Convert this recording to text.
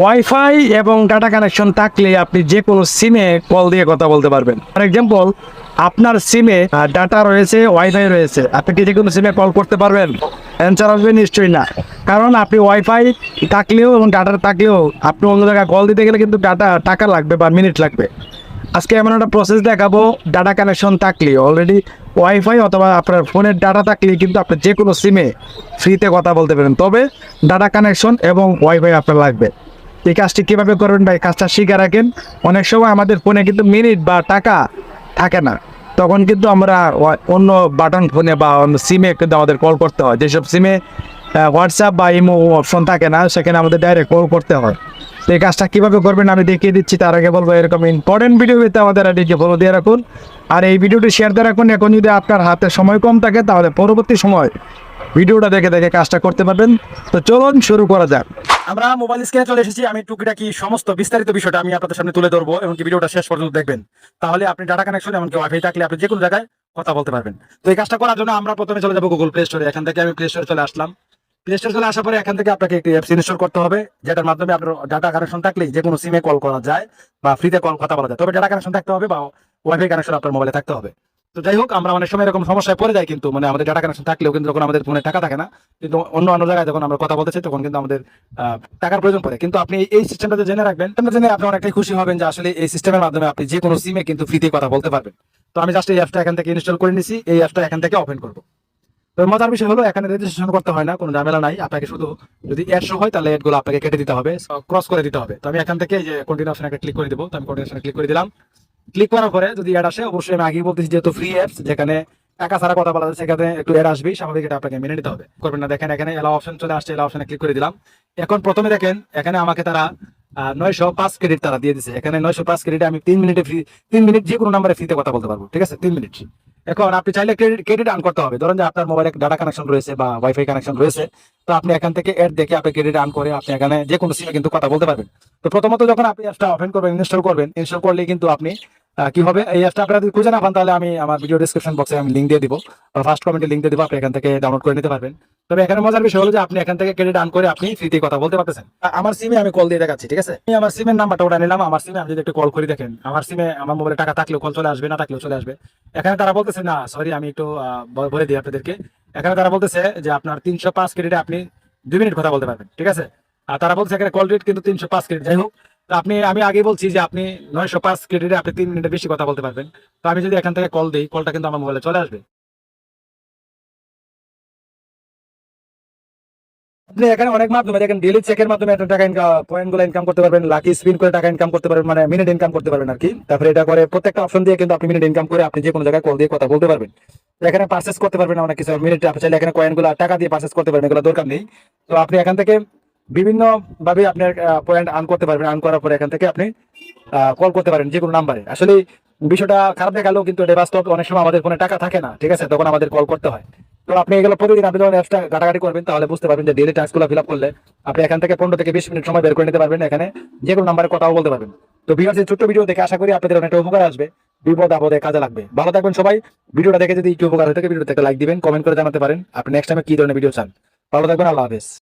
Wifi এবং data connection থাকলে আপনি যে কোনো সিমে কল দিয়ে কথা বলতে পারবেন। ফর এক্সাম্পল আপনার সিমে ডাটা রয়েছে ওয়াইফাই রয়েছে। আপনি কি যে কোনো সিমে কল করতে পারবেন? অ্যান্সার আসবে নিশ্চয়ই না। কারণ আপনি ওয়াইফাই থাকলেও এবং ডাটা থাকলেও আপনি অন্য জায়গায় কল দিতে গেলে কিন্তু ডাটা টাকা লাগবে বা মিনিট লাগবে। আজকে এমন একটা প্রসেস দেখাবো ডাটা কানেকশন থাকলে। অলরেডি ওয়াইফাই অথবা আপনার ফোনের ডাটা থাকলে কিন্তু আপনি যে কোনো সিমে ফ্রিতে কথা বলতে পারেন। তবে ডাটা কানেকশন এবং ওয়াইফাই আপনার লাগবে। এই কাজটি কীভাবে করবেন ভাই? কাজটা শিখে রাখেন। অনেক সময় আমাদের ফোনে কিন্তু মিনিট বা টাকা থাকে না। তখন কিন্তু আমরা অন্য বাটন ফোনে বা অন্য সিমে কিন্তু আমাদের কল করতে হয়। যেসব সিমে হোয়াটসঅ্যাপ বা ইমো অপশন থাকে না, সেখানে আমাদের ডাইরেক্ট কল করতে হয়। তো এই কাজটা কীভাবে করবেন আমি দেখিয়ে দিচ্ছি, তার আগে বলব এরকম ইম্পর্টেন্ট ভিডিও পেতে আমাদের আইডিকে ফলো দিয়ে রাখুন। আর এই ভিডিওটি শেয়ার দিয়ে রাখুন। এখন যদি আপনার হাতে সময় কম থাকে, তাহলে পরবর্তী সময় ভিডিওটা দেখে দেখে কাজটা করতে পারবেন। তো চলুন শুরু করা যাক। আমরা মোবাইল স্ক্রিনে চলে এসেছি। আমি টুকিটাকি সমস্ত বিস্তারিত বিষয়টা আমি আপনাদের সামনে তুলে ধরবো এবং ভিডিওটা শেষ পর্যন্ত দেখবেন। তাহলে আপনি ডাটা কানেকশন এমনকি ওয়াইফাই থাকলে আপনি যে কোনো জায়গায় কথা বলতে পারবেন। তো এই কাজটা করার জন্য আমরা প্রথমে চলে যাব গুগল প্লে স্টোরে এখান থেকে আমি প্লে স্টোরে চলে আসলাম। প্লে স্টোরে চলে আসার পরে এখান থেকে আপনাকে একটি অ্যাপস ইনস্টল করতে হবে, যেটার মাধ্যমে আপনার ডাটা কানেকশন থাকলে যে কোনো সিমে কল করা যায় বা ফ্রিতে কল কথা বলা যায়। তবে ডাটা কানেকশন থাকতে হবে বা ওয়াইফাই কানেকশন আপনার মোবাইলে থাকতে হবে। তো যাই হোক, আমরা অনেক সময় এরকম সমস্যায় পড়ে যাই কিন্তু মানে আমাদের ডাটা কানেকশন থাকলেও কিন্তু যখন আমাদের ফোনে টাকা থাকে না। কিন্তু অন্য অন্য জায়গায় যখন আমরা কথা বলতে চাই তখন কিন্তু আমাদের টাকার প্রয়োজন পড়ে। কিন্তু আপনি এই সিস্টেমটা জেনে রাখবেন জেনে আপনি অনেকটাই খুশি হবেন যে আসলে এই সিস্টেমের মাধ্যমে আপনি যে কোনো সিমে কিন্তু ফ্রিতে কথা বলতে পারবেন। তো আমি জাস্ট এই অ্যাপটা এখান থেকে ইনস্টল করে নিছি, এই অ্যাপটা এখান থেকে ওপেন করব। তো মজার বিষয় হলো, এখানে রেজিস্ট্রেশন করতে হয় না, কোনো ঝামেলা নাই। আপনাকে শুধু যদি অ্যাড শো হয়, তাহলে অ্যাডগুলো আপনাকে কেটে দিতে হবে ক্রস করে দিতে হবে। তো আমি এখান থেকে যে কন্টিনিউ অপশন একটা ক্লিক করে দিব। তো আমি কন্টিনিউ অপশনে ক্লিক করে দিলাম। ক্লিক করার পরে যদি অ্যাড আসে, অবশ্যই আমি আগেই বলতেছি যেহেতু ফ্রি অ্যাপস যেখানে টাকা ছাড়া কথা বলা যায়, সেখানে একটু অ্যাড আসবেই স্বাভাবিক এটা আপনাকে মেনে নিতে হবে। করবেন না, দেখেন এখানে এলা অপশন চলে আসছে এলা অপশনে ক্লিক করে দিলাম। এখন প্রথমে দেখেন, এখানে আমাকে তারা নয়শো পাঁচ ক্রেডিট তারা দিয়ে দিছে। এখানে নয়শো পাঁচ ক্রেডিট আমি তিন মিনিটে ফ্রি তিন মিনিট যে কোনো নাম্বারে ফ্রিতে কথা বলতে পারব, ঠিক আছে? তিন মিনিট এখন আপনি চাইলে ক্রেডিট ক্রেডিট আন করতে হবে। ধরুন যে আপনার মোবাইলে ডাটা কানেকশন রয়েছে বা ওয়াইফাই কানেকশন রয়েছে, তো আপনি এখান থেকে অ্যাড দেখে আপনি ক্রেডিট আন করে আপনি এখানে যে কোনো সিমে কিন্তু কথা বলতে পারবেন। তো প্রথমত যখন আপনি অ্যাপটা ওপেন করবেন ইনস্টল করবেন ইনস্টল করলে কিন্তু আপনি কি হবে? এই অ্যাপটা আপনারা যদি খুঁজে না পান, তাহলে আমি আমার ভিডিও ডিসক্রিপশন বক্সে আমি লিঙ্ক দিয়ে দিব। ফার্স্ট কমেন্টে লিঙ্ক দিয়ে দিব, আপনি এখান থেকে ডাউনলোড করে নিতে পারবেন। তবে এখানে মজার বিষয় হলো যে, আপনি এখান থেকে ক্রেডিট আন করে আপনি ফ্রিতে কথা বলতে পারতেছেন। আমার সিমে আমি কল দিয়ে দেখাচ্ছি, ঠিক আছে? আমি আমার সিমের নাম্বারটা ওটা নিলাম। আমার সিমে আমি যদি একটু কল করে, দেখেন, আমার সিমে আমার মোবাইলে টাকা থাকলেও কল চলে আসবে, না থাকলেও চলে আসবে। এখানে তারা বলতেছে, না সরি আমি একটু বলে দিই আপনাদেরকে। এখানে তারা বলতেছে যে, আপনার তিনশো পাঁচ ক্রেডিটে আপনি দুই মিনিট কথা বলতে পারবেন, ঠিক আছে? আর তারা বলছে এখানে কল রেট কিন্তু তিনশো পাঁচ ক্রেডিট যাই হোক আপনি, আমি আগে বলছি যে আপনি নয়শো পাঁচ ক্রেডিটে আপনি তিন মিনিটে বেশি কথা বলতে পারবেন। তো আমি যদি এখান থেকে কল দিই কলটা কিন্তু আমার মোবাইলে চলে আসবে। আপনি এখানে অনেক মাধ্যমে দেখেন ডেলি চেকের মাধ্যমে একটা টাকা ইনকাম পয়েন্টগুলো ইনকাম করতে পারবেন লাকি স্পিন করে টাকা ইনকাম করতে পারবেন মানে মিনিট ইনকাম করতে পারবেন আর কি। তারপরে এটা করে প্রত্যেকটা অপশন দিয়ে কিন্তু আপনি মিনিট ইনকাম করে আপনি যে কোনো জায়গায় কল দিয়ে কথা বলতে পারবেন। এখানে পার্সেস করতে পারবেন অনেক কিছু। মিনিট আপনি চাইলে এখানে কয়েনগুলো টাকা দিয়ে পার্সেস করতে পারবেন, এগুলো দরকার নেই। তো আপনি এখান থেকে বিভিন্ন ভাবে আপনার পয়েন্ট আর্ন করতে পারবেন আর্ন করার পরে এখান থেকে আপনি কল করতে পারেন যে কোনো নাম্বারে আসলে বিষয়টা খারাপ দেখালেও কিন্তু এটা বাস্তব। অনেক সময় আমাদের ফোনে টাকা থাকে না, ঠিক আছে? তখন আমাদের কল করতে হয়। তো আপনি এগুলো প্রতিদিন আপনি যখন অ্যাপসটা ঘাটাঘাটি করবেন, তাহলে বুঝতে পারবেন যে ডেলি টাস্কগুলো ফিল আপ করলে আপনি এখান থেকে পনেরো থেকে বিশ মিনিট সময় বের করে নিতে পারবেন এখানে। যে কোনো নাম্বারে কথাও বলতে পারবেন। তো এই ছোট্ট ভিডিও দেখে আশা করি আপনাদের অনেকটা উপকার আসবে। বিপদ আপদে কাজে লাগবে। ভালো থাকবেন সবাই। ভিডিওটা দেখে যদি একটু উপকার হয়ে থাকে, ভিডিওতে লাইক দিবেন কমেন্ট করে জানাতে পারেন। আপনি নেক্সট টাইমে কি ধরনের ভিডিও চান? ভালো থাকবেন, আল্লাহ হাফেজ।